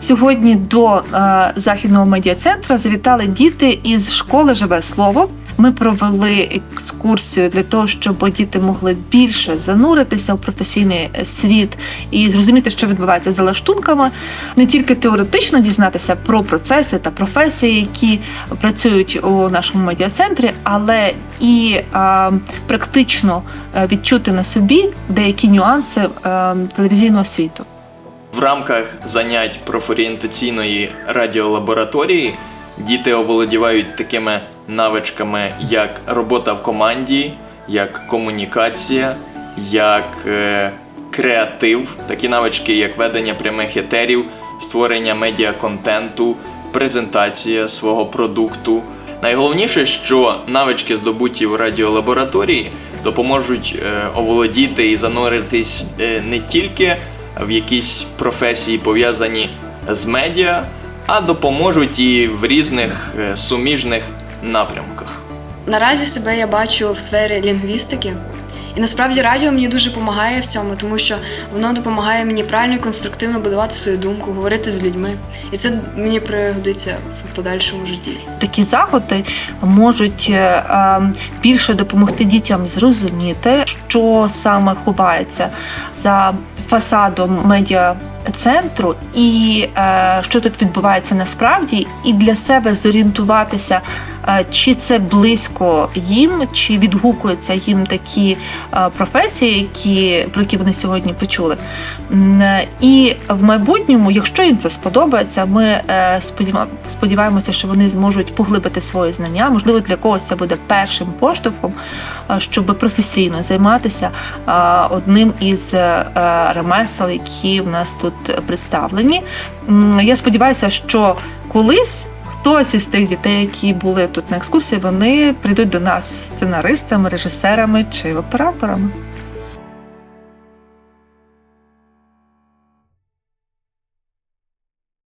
Сьогодні до е, західного медіа-центру завітали діти із школи Живе слово. Ми провели екскурсію для того, щоб діти могли більше зануритися у професійний світ і зрозуміти, що відбувається за лаштунками, не тільки теоретично дізнатися про процеси та професії, які працюють у нашому медіа-центрі, але і е, практично е, відчути на собі деякі нюанси е, телевізійного світу. В рамках занять профорієнтаційної радіолабораторії діти оволодівають такими навичками, як робота в команді, як комунікація, як е, креатив, такі навички, як ведення прямих етерів, створення медіаконтенту, презентація свого продукту. Найголовніше, що навички, здобуті в радіолабораторії, допоможуть е, оволодіти і зануритись е, не тільки в якісь професії пов'язані з медіа, а допоможуть і в різних е, суміжних напрямках. Наразі себе я бачу в сфері лінгвістики. І насправді радіо мені дуже допомагає в цьому, тому що воно допомагає мені правильно і конструктивно будувати свою думку, говорити з людьми. І це мені пригодиться в подальшому житті. такі заходи можуть е, е, більше допомогти дітям зрозуміти, що саме ховається за фасадом медіа. Центру і е, що тут відбувається насправді, і для себе зорієнтуватися, чи це близько їм, чи відгукуються їм такі е, професії, які про які вони сьогодні почули. Е, І в майбутньому, якщо їм це сподобається, ми е, сподіваємося, що вони зможуть поглибити свої знання. Можливо, для когось це буде першим поштовхом, е, щоб професійно займатися е, одним із е, ремесел, які в нас тут представлені. Я сподіваюся, що колись. Хтось із тих дітей, які були тут на екскурсії, вони прийдуть до нас сценаристами, режисерами чи операторами.